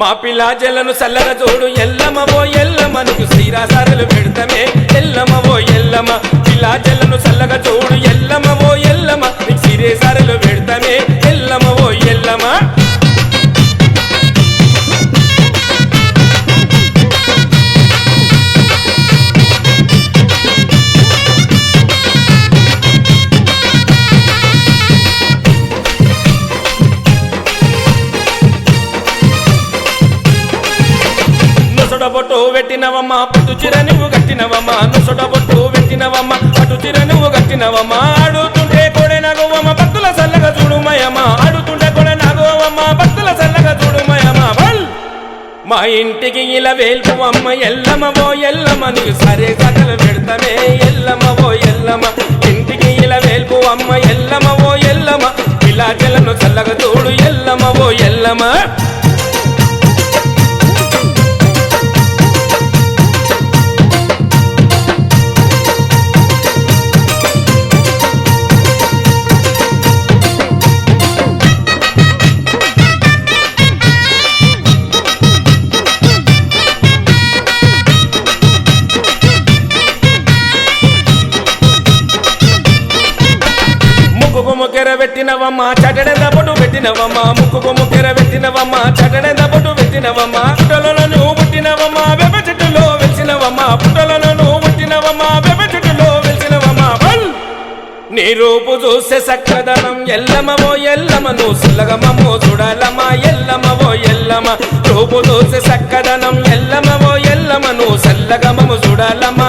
మా పిల్లాజలను చల్లగా చూడు ఎల్లమ్మ ఓ ఎల్లమ్మ నీకు శ్రీరాసారులు పెడతామే. ఎల్లమ్మ ఓ ఎల్లమ్మ పిల్లాజలను చల్లగా చూడు ఎల్లమ్మ ఓ ఎల్లమ్మ నీకు నుసొడబొట్టు పెట్టినవమ్మా పెట్టినవమ్మ పట్టు చిర నువ్వు కట్టినవమ్మా నుసొడబొట్టు పెట్టినవమ్మా పెట్టినవమ్మ పట్టు చిర నువ్వు కట్టినవమ్మా. ఆడుతుంటే కొడే నగవమ్మ భక్తుల సల్లగా చూడుమయమ్మ ఆడుతుంటే కొడే నగవమ్మ భక్తుల సల్లగా చూడుమయమ్మా వల్! మా ఇంటికి ఇలా వేల్పువమ్మ అమ్మ ఎల్లమ్మ ఎల్లమ్మ నీకు సరే కథలు పెడతానే ఎల్లమ్మ ఓ ఎల్లమ్మ. ఇంటికి ఇలా వేల్పు అమ్మ ఎల్లమ్మ ఓ ఎల్లమ్మ. ఇలా చెల్లను చల్లగా చూడు ఎల్లమ్మ ఓ ఎల్లమ్మ. ముక్కెర పెట్టినవమ్మ చటడెంద పొట్టు పెట్టినవమ్మ ముక్కుకు ముక్కెర పెట్టినవమ్మ చటడెంద పొట్టు పెట్టినవమ్మ పుట్టలలో నువ్వు పుట్టినవమ్మ వెప చెట్టులో వెలిసినవమ్మ పుట్టలలో నువ్వు పుట్టినవమ్మ వెప చెట్టులో వెలిసినవమ్మ. నీ రూపు చూస్తే సక్కదనం ఎల్లమవో ఎల్లమ నువ్వు సుల్లగమమ్మో చూడాలమ్మా ఎల్లమవో ఎల్లమ రూపు చూస్తే సక్కదనం ఎల్లమవో ఎల్లమ నువ్వు సల్లగమము చూడాలమ్మా